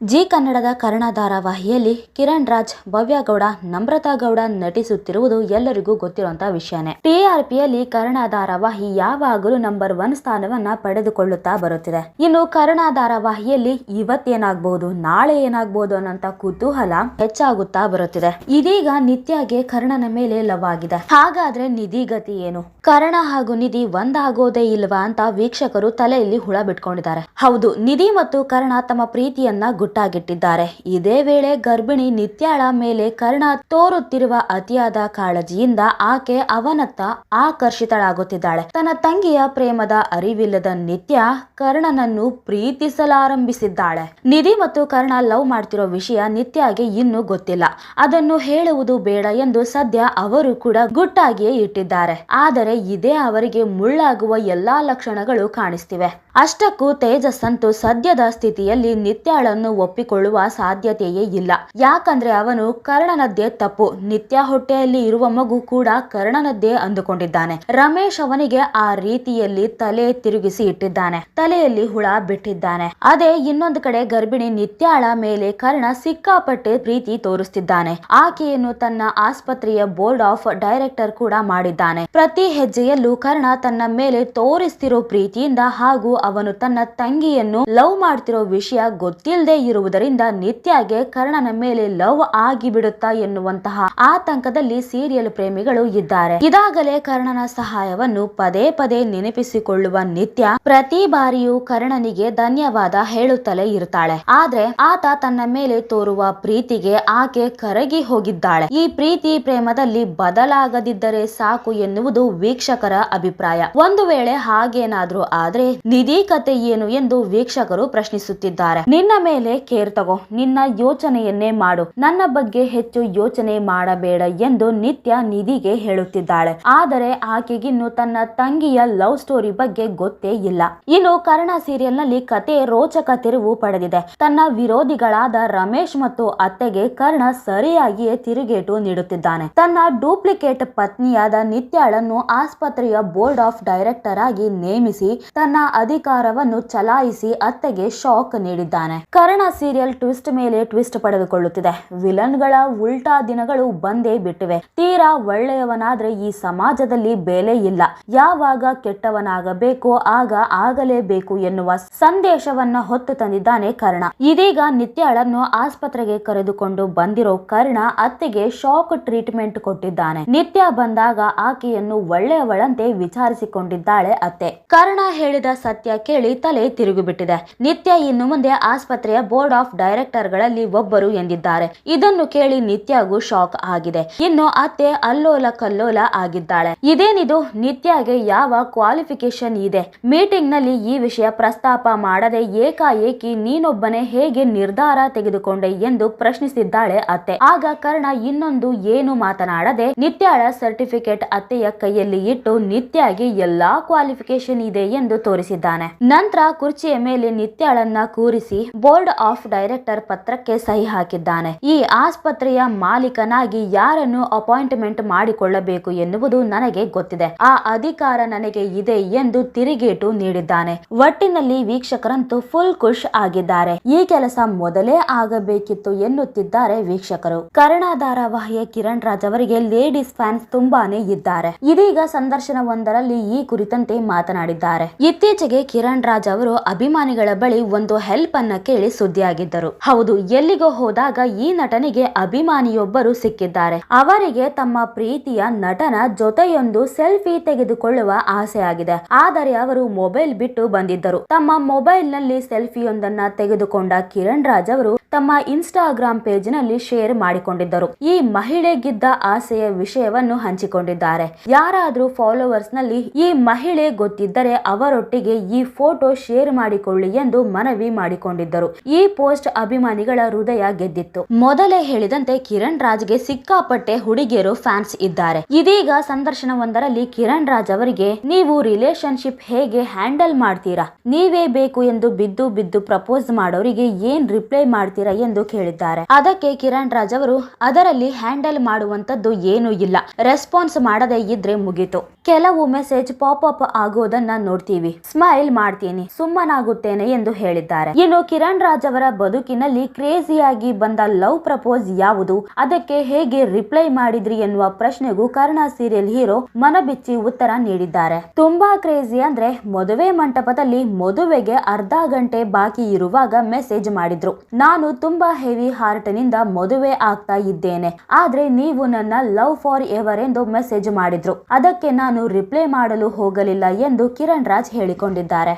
G ಕನ್ನಡದ ಕರ್ಣ ಧಾರಾವಾಹಿಯಲ್ಲಿ ಕಿರಣ್ ರಾಜ್ ಭವ್ಯಗೌಡ ನಮ್ರತಾ ಗೌಡ ನಟಿಸುತ್ತಿರುವುದು ಎಲ್ಲರಿಗೂ ಗೊತ್ತಿರುವಂತಹ ವಿಷಯನೇ. ಟಿಆರ್ಪಿಯಲ್ಲಿ ಕರ್ಣ ಧಾರಾವಾಹಿ ಯಾವಾಗಲೂ ನಂಬರ್ ಒನ್ ಸ್ಥಾನವನ್ನ ಪಡೆದುಕೊಳ್ಳುತ್ತಾ ಬರುತ್ತಿದೆ. ಇನ್ನು ಕರ್ಣ ಧಾರಾವಾಹಿಯಲ್ಲಿ ಇವತ್ತೇನಾಗಬಹುದು, ನಾಳೆ ಏನಾಗಬಹುದು ಅನ್ನೋಂತ ಕುತೂಹಲ ಹೆಚ್ಚಾಗುತ್ತಾ ಬರುತ್ತಿದೆ. ಇದೀಗ ನಿತ್ಯಗೆ ಕರ್ಣನ ಮೇಲೆ ಲವ್ ಆಗಿದೆ. ಹಾಗಾದ್ರೆ ನಿಧಿ ಗತಿ ಏನು? ಕರ್ಣ ಹಾಗೂ ನಿಧಿ ಒಂದಾಗೋದೇ ಇಲ್ವಾ ಅಂತ ವೀಕ್ಷಕರು ತಲೆಯಲ್ಲಿ ಹುಳ ಬಿಟ್ಕೊಂಡಿದ್ದಾರೆ. ಹೌದು, ನಿಧಿ ಮತ್ತು ಕರ್ಣ ತಮ್ಮ ಪ್ರೀತಿಯನ್ನ ಗುಟ್ಟಾಗಿಟ್ಟಿದ್ದಾರೆ ಇದೇ ವೇಳೆ ಗರ್ಭಿಣಿ ನಿತ್ಯಾಳ ಮೇಲೆ ಕರ್ಣ ತೋರುತ್ತಿರುವ ಅತಿಯಾದ ಕಾಳಜಿಯಿಂದ ಆಕೆ ಅವನತ್ತ ಆಕರ್ಷಿತಳಾಗುತ್ತಿದ್ದಾಳೆ. ತನ್ನ ತಂಗಿಯ ಪ್ರೇಮದ ಅರಿವಿಲ್ಲದ ನಿತ್ಯ ಕರ್ಣನನ್ನು ಪ್ರೀತಿಸಲಾರಂಭಿಸಿದ್ದಾಳೆ. ನಿಧಿ ಮತ್ತು ಕರ್ಣ ಲವ್ ಮಾಡ್ತಿರೋ ವಿಷಯ ನಿತ್ಯಾಗೆ ಇನ್ನೂ ಗೊತ್ತಿಲ್ಲ. ಅದನ್ನು ಹೇಳುವುದು ಬೇಡ ಎಂದು ಸದ್ಯ ಅವರು ಕೂಡ ಗುಟ್ಟಾಗಿಯೇ ಇಟ್ಟಿದ್ದಾರೆ. ಆದರೆ ಇದೇ ಅವರಿಗೆ ಮುಳ್ಳಾಗುವ ಎಲ್ಲಾ ಲಕ್ಷಣಗಳು ಕಾಣಿಸ್ತಿವೆ. ಅಷ್ಟಕ್ಕೂ ತೇಜಸ್ಸಂತೂ ಸದ್ಯದ ಸ್ಥಿತಿಯಲ್ಲಿ ನಿತ್ಯಾಳನ್ನು ಒಪ್ಪಿಕೊಳ್ಳುವ ಸಾಧ್ಯತೆಯೇ ಇಲ್ಲ. ಯಾಕಂದ್ರೆ ಅವನು ಕರ್ಣನದ್ದೇ ತಪ್ಪು. ನಿತ್ಯ ಹೊಟ್ಟೆಯಲ್ಲಿ ಇರುವ ಮಗು ಕೂಡ ಕರ್ಣನದ್ದೇ ಅಂದುಕೊಂಡಿದ್ದಾನೆ. ರಮೇಶ್ ಅವನಿಗೆ ಆ ರೀತಿಯಲ್ಲಿ ತಲೆ ತಿರುಗಿಸಿ ಇಟ್ಟಿದ್ದಾನೆ. ತಲೆಯಲ್ಲಿ ಹುಳ ಬಿಟ್ಟಿದ್ದಾನೆ. ಅದೇ ಇನ್ನೊಂದು ಕಡೆ ಗರ್ಭಿಣಿ ನಿತ್ಯಾಳ ಮೇಲೆ ಕರ್ಣ ಸಿಕ್ಕಾಪಟ್ಟೆ ಪ್ರೀತಿ ತೋರಿಸ್ತಿದ್ದಾನೆ. ಆಕೆಯನ್ನು ತನ್ನ ಆಸ್ಪತ್ರೆಯ ಬೋರ್ಡ್ ಆಫ್ ಡೈರೆಕ್ಟರ್ ಕೂಡ ಮಾಡಿದ್ದಾನೆ. ಪ್ರತಿ ಹೆಜ್ಜೆಯಲ್ಲೂ ಕರ್ಣ ತನ್ನ ಮೇಲೆ ತೋರಿಸ್ತಿರೋ ಪ್ರೀತಿಯಿಂದ ಹಾಗೂ ಅವನು ತನ್ನ ತಂಗಿಯನ್ನು ಲವ್ ಮಾಡ್ತಿರೋ ವಿಷಯ ಗೊತ್ತಿಲ್ಲದೆ ಇರುವುದರಿಂದ ನಿತ್ಯಗೆ ಕರ್ಣನ ಮೇಲೆ ಲವ್ ಆಗಿ ಬಿಡುತ್ತಾ ಎನ್ನುವಂತಹ ಆತಂಕದಲ್ಲಿ ಸೀರಿಯಲ್ ಪ್ರೇಮಿಗಳು ಇದ್ದಾರೆ. ಇದಾಗಲೇ ಕರ್ಣನ ಸಹಾಯವನ್ನು ಪದೇ ಪದೇ ನೆನಪಿಸಿಕೊಳ್ಳುವ ನಿತ್ಯ ಪ್ರತಿ ಬಾರಿಯೂ ಕರ್ಣನಿಗೆ ಧನ್ಯವಾದ ಹೇಳುತ್ತಲೇ ಇರ್ತಾಳೆ. ಆದ್ರೆ ಆತ ತನ್ನ ಮೇಲೆ ತೋರುವ ಪ್ರೀತಿಗೆ ಆಕೆ ಕರಗಿ ಹೋಗಿದ್ದಾಳೆ. ಈ ಪ್ರೀತಿ ಪ್ರೇಮದಲ್ಲಿ ಬದಲಾಗದಿದ್ದರೆ ಸಾಕು ಎನ್ನುವುದು ವೀಕ್ಷಕರ ಅಭಿಪ್ರಾಯ. ಒಂದು ವೇಳೆ ಹಾಗೇನಾದ್ರೂ ಆದ್ರೆ ನಿಧಿ ಕತೆ ಏನು ಎಂದು ವೀಕ್ಷಕರು ಪ್ರಶ್ನಿಸುತ್ತಿದ್ದಾರೆ. ನಿನ್ನ ಮೇಲೆ ಕೇರ್ ತಗೋ, ನಿನ್ನ ಯೋಚನೆಯನ್ನೇ ಮಾಡು. ನನ್ನ ಬಗ್ಗೆ ಹೆಚ್ಚು ಯೋಚನೆ ಮಾಡಬೇಡ ಎಂದು ನಿತ್ಯ ನಿಧಿಗೆ ಹೇಳುತ್ತಿದ್ದಾಳೆ. ಆದರೆ ಆಕೆಗಿನ್ನು ತನ್ನ ತಂಗಿಯ ಲವ್ ಸ್ಟೋರಿ ಬಗ್ಗೆ ಗೊತ್ತೇ ಇಲ್ಲ. ಇನ್ನು ಕರ್ಣ ಸೀರಿಯಲ್ನಲ್ಲಿ ಕತೆ ರೋಚಕ ತಿರುವು ಪಡೆದಿದೆ. ತನ್ನ ವಿರೋಧಿಗಳಾದ ರಮೇಶ್ ಮತ್ತು ಅತ್ತೆಗೆ ಕರ್ಣ ಸರಿಯಾಗಿಯೇ ತಿರುಗೇಟು ನೀಡುತ್ತಿದ್ದಾನೆ. ತನ್ನ ಡೂಪ್ಲಿಕೇಟ್ ಪತ್ನಿಯಾದ ನಿತ್ಯಾಳನ್ನು ಆಸ್ಪತ್ರೆಯ ಬೋರ್ಡ್ ಆಫ್ ಡೈರೆಕ್ಟರ್ ಆಗಿ ನೇಮಿಸಿ ತನ್ನ ಅಧಿಕಾರವನ್ನು ಚಲಾಯಿಸಿ ಅತ್ತೆಗೆ ಶಾಕ್ ನೀಡಿದ್ದಾನೆ. ಕರ್ಣ ಸೀರಿಯಲ್ ಟ್ವಿಸ್ಟ್ ಮೇಲೆ ಟ್ವಿಸ್ಟ್ ಪಡೆದುಕೊಳ್ಳುತ್ತಿದೆ. ವಿಲನ್ಗಳ ಉಲ್ಟಾ ದಿನಗಳು ಬಂದೇ ಬಿಟ್ಟಿವೆ. ತೀರಾ ಒಳ್ಳೆಯವನಾದ್ರೆ ಈ ಸಮಾಜದಲ್ಲಿ ಬೆಲೆ ಇಲ್ಲ. ಯಾವಾಗ ಕೆಟ್ಟವನಾಗಬೇಕೋ, ಆಗ ಆಗಲೇಬೇಕು ಎನ್ನುವ ಸಂದೇಶವನ್ನ ಹೊತ್ತು ತಂದಿದ್ದಾನೆ ಕರ್ಣ. ಇದೀಗ ನಿತ್ಯಾಳನ್ನು ಆಸ್ಪತ್ರೆಗೆ ಕರೆದುಕೊಂಡು ಬಂದಿರೋ ಕರ್ಣ ಅತ್ತೆಗೆ ಶಾಕ್ ಟ್ರೀಟ್ಮೆಂಟ್ ಕೊಟ್ಟಿದ್ದಾನೆ. ನಿತ್ಯ ಬಂದಾಗ ಆಕೆಯನ್ನು ಒಳ್ಳೆಯವಳಂತೆ ವಿಚಾರಿಸಿಕೊಂಡಿದ್ದಾಳೆ ಅತ್ತೆ. ಕರ್ಣ ಹೇಳಿದ ಸತ್ಯ ಕೇಳಿ ತಲೆ ತಿರುಗಿಬಿಟ್ಟಿದೆ. ನಿತ್ಯ ಇನ್ನು ಮುಂದೆ ಆಸ್ಪತ್ರೆಯ ಬೋರ್ಡ್ ಆಫ್ ಡೈರೆಕ್ಟರ್ಗಳಲ್ಲಿ ಒಬ್ಬರು ಎಂದಿದ್ದಾರೆ. ಇದನ್ನು ಕೇಳಿ ನಿತ್ಯಗೂ ಶಾಕ್ ಆಗಿದೆ. ಇನ್ನು ಅತ್ತೆ ಅಲ್ಲೋಲ ಕಲ್ಲೋಲ ಆಗಿದ್ದಾಳೆ. ಇದೇನಿದು? ನಿತ್ಯಗೆ ಯಾವ ಕ್ವಾಲಿಫಿಕೇಶನ್ ಇದೆ? ಮೀಟಿಂಗ್ನಲ್ಲಿ ಈ ವಿಷಯ ಪ್ರಸ್ತಾಪ ಮಾಡದೆ ಏಕಾಏಕಿ ನೀನೊಬ್ಬನೇ ಹೇಗೆ ನಿರ್ಧಾರ ತೆಗೆದುಕೊಂಡೆ ಎಂದು ಪ್ರಶ್ನಿಸಿದ್ದಾಳೆ ಅತ್ತೆ. ಆಗ ಕರ್ಣ ಇನ್ನೊಂದು ಏನು ಮಾತನಾಡದೆ ನಿತ್ಯಾಳ ಸರ್ಟಿಫಿಕೇಟ್ ಅತ್ತೆಯ ಕೈಯಲ್ಲಿ ಇಟ್ಟು ನಿತ್ಯಗೆ ಎಲ್ಲಾ ಕ್ವಾಲಿಫಿಕೇಶನ್ ಇದೆ ಎಂದು ತೋರಿಸಿದ್ದಾನೆ. ನಂತರ ಕುರ್ಚಿಯ ಮೇಲೆ ನಿತ್ಯಾಳನ್ನ ಕೂರಿಸಿ ಬೋರ್ಡ್ ಆಫ್ ಡೈರೆಕ್ಟರ್ ಪತ್ರಕ್ಕೆ ಸಹಿ ಹಾಕಿದ್ದಾನೆ. ಈ ಆಸ್ಪತ್ರೆಯ ಮಾಲೀಕನಾಗಿ ಯಾರನ್ನು ಅಪಾಯಿಂಟ್ಮೆಂಟ್ ಮಾಡಿಕೊಳ್ಳಬೇಕು ಎನ್ನುವುದು ನನಗೆ ಗೊತ್ತಿದೆ. ಆ ಅಧಿಕಾರ ನನಗೆ ಇದೆ ಎಂದು ತಿರುಗೇಟು ನೀಡಿದ್ದಾನೆ. ಒಟ್ಟಿನಲ್ಲಿ ವೀಕ್ಷಕರಂತೂ ಫುಲ್ ಖುಷ್ ಆಗಿದ್ದಾರೆ. ಈ ಕೆಲಸ ಮೊದಲೇ ಆಗಬೇಕಿತ್ತು ಎನ್ನುತ್ತಿದ್ದಾರೆ ವೀಕ್ಷಕರು. ಕರ್ಣ ಧಾರಾವಾಹಿಯ ಕಿರಣ್ ರಾಜ್ ಅವರಿಗೆ ಲೇಡೀಸ್ ಫ್ಯಾನ್ಸ್ ತುಂಬಾನೇ ಇದ್ದಾರೆ. ಇದೀಗ ಸಂದರ್ಶನವೊಂದರಲ್ಲಿ ಈ ಕುರಿತಂತೆ ಮಾತನಾಡಿದ್ದಾರೆ. ಇತ್ತೀಚೆಗೆ ಕಿರಣ್ ರಾಜ್ ಅವರು ಅಭಿಮಾನಿಗಳ ಬಳಿ ಒಂದು ಹೆಲ್ಪ್ ಅನ್ನ ಕೇಳಿ ಸುದ್ದಿಯಾಗಿದ್ದರು. ಹೌದು, ಎಲ್ಲಿಗೋ ಹೋದಾಗ ಈ ನಟನಿಗೆ ಅಭಿಮಾನಿಯೊಬ್ಬರು ಸಿಕ್ಕಿದ್ದಾರೆ. ಅವರಿಗೆ ತಮ್ಮ ಪ್ರೀತಿಯ ನಟನ ಜೊತೆಯೊಂದು ಸೆಲ್ಫಿ ತೆಗೆದುಕೊಳ್ಳುವ ಆಸೆ ಆಗಿದೆ. ಆದರೆ ಅವರು ಮೊಬೈಲ್ ಬಿಟ್ಟು ಬಂದಿದ್ದರು. ತಮ್ಮ ಮೊಬೈಲ್ನಲ್ಲಿ ಸೆಲ್ಫಿಯೊಂದನ್ನ ತೆಗೆದುಕೊಂಡ ಕಿರಣ್ ರಾಜ್ ಅವರು ತಮ್ಮ ಇನ್ಸ್ಟಾಗ್ರಾಮ್ ಪೇಜ್ನಲ್ಲಿ ಶೇರ್ ಮಾಡಿಕೊಂಡಿದ್ದರು. ಈ ಮಹಿಳೆಗಿದ್ದ ಆಸೆಯ ವಿಷಯವನ್ನು ಹಂಚಿಕೊಂಡಿದ್ದಾರೆ. ಯಾರಾದ್ರೂ ಫಾಲೋವರ್ಸ್ನಲ್ಲಿ ಈ ಮಹಿಳೆ ಗೊತ್ತಿದ್ದರೆ ಅವರೊಟ್ಟಿಗೆ ಈ ಫೋಟೋ ಶೇರ್ ಮಾಡಿಕೊಳ್ಳಿ ಎಂದು ಮನವಿ ಮಾಡಿಕೊಂಡಿದ್ದರು. ಈ ಪೋಸ್ಟ್ ಅಭಿಮಾನಿಗಳ ಹೃದಯ ಗೆದ್ದಿತ್ತು. ಮೊದಲೇ ಹೇಳಿದಂತೆ ಕಿರಣ್ ರಾಜ್ಗೆ ಸಿಕ್ಕಾಪಟ್ಟೆ ಹುಡುಗಿಯರು ಫ್ಯಾನ್ಸ್ ಇದ್ದಾರೆ. ಇದೀಗ ಸಂದರ್ಶನವೊಂದರಲ್ಲಿ ಕಿರಣ್ ರಾಜ್ ಅವರಿಗೆ, ನೀವು ರಿಲೇಶನ್ಶಿಪ್ ಹೇಗೆ ಹ್ಯಾಂಡಲ್ ಮಾಡ್ತೀರಾ? ನೀವೇ ಬೇಕು ಎಂದು ಬಿದ್ದು ಬಿದ್ದು ಪ್ರಪೋಸ್ ಮಾಡೋರಿಗೆ ಏನ್ ರಿಪ್ಲೈ ಮಾಡ್ತೀರಾ? ಎಂದು ಕೇಳಿದ್ದಾರೆ. ಅದಕ್ಕೆ ಕಿರಣ್ ರಾಜ್ ಅವರು, ಅದರಲ್ಲಿ ಹ್ಯಾಂಡಲ್ ಮಾಡುವಂತದ್ದು ಏನೂ ಇಲ್ಲ. ರೆಸ್ಪಾನ್ಸ್ ಮಾಡದೇ ಇದ್ರೆ ಮುಗೀತು. ಕೆಲವು ಮೆಸೇಜ್ ಪಾಪ್ ಅಪ್ ಆಗೋದನ್ನ ನೋಡ್ತೀವಿ. ಸ್ಮೈಲ್ ಮಾಡ್ತೀನಿ, ಸುಮ್ಮನಾಗುತ್ತೇನೆ ಎಂದು ಹೇಳಿದ್ದಾರೆ. ಇನ್ನು ಕಿರಣ್ ರಾಜ್ ಅವರ ಬದುಕಿನಲ್ಲಿ ಕ್ರೇಜಿಯಾಗಿ ಬಂದ ಲವ್ ಪ್ರಪೋಸ್ ಯಾವುದು? ಅದಕ್ಕೆ ಹೇಗೆ ರಿಪ್ಲೈ ಮಾಡಿದ್ರಿ ಎನ್ನುವ ಪ್ರಶ್ನೆಗೂ ಕರ್ಣ ಸೀರಿಯಲ್ ಹೀರೋ ಮನಬಿಚ್ಚಿ ಉತ್ತರ ನೀಡಿದ್ದಾರೆ. ತುಂಬಾ ಕ್ರೇಜಿ ಅಂದ್ರೆ ಮದುವೆ ಮಂಟಪದಲ್ಲಿ ಮದುವೆಗೆ ಅರ್ಧ ಗಂಟೆ ಬಾಕಿ ಇರುವಾಗ ಮೆಸೇಜ್ ಮಾಡಿದ್ರು. ನಾನು ತುಂಬಾ ಹೆವಿ ಹಾರ್ಟ್ನಿಂದ ಮದುವೆ ಆಗ್ತಾ ಇದ್ದೇನೆ. ಆದ್ರೆ ನೀವು ನನ್ನ ಲವ್ ಫಾರ್ ಎವರ್ ಎಂದು ಮೆಸೇಜ್ ಮಾಡಿದ್ರು. ಅದಕ್ಕೆ ನಾನು ರಿಪ್ಲೈ ಮಾಡಲು ಹೋಗಲಿಲ್ಲ ಎಂದು ಕಿರಣ್ ರಾಜ್ ಹೇಳಿಕೊಂಡಿದ್ದಾರೆ.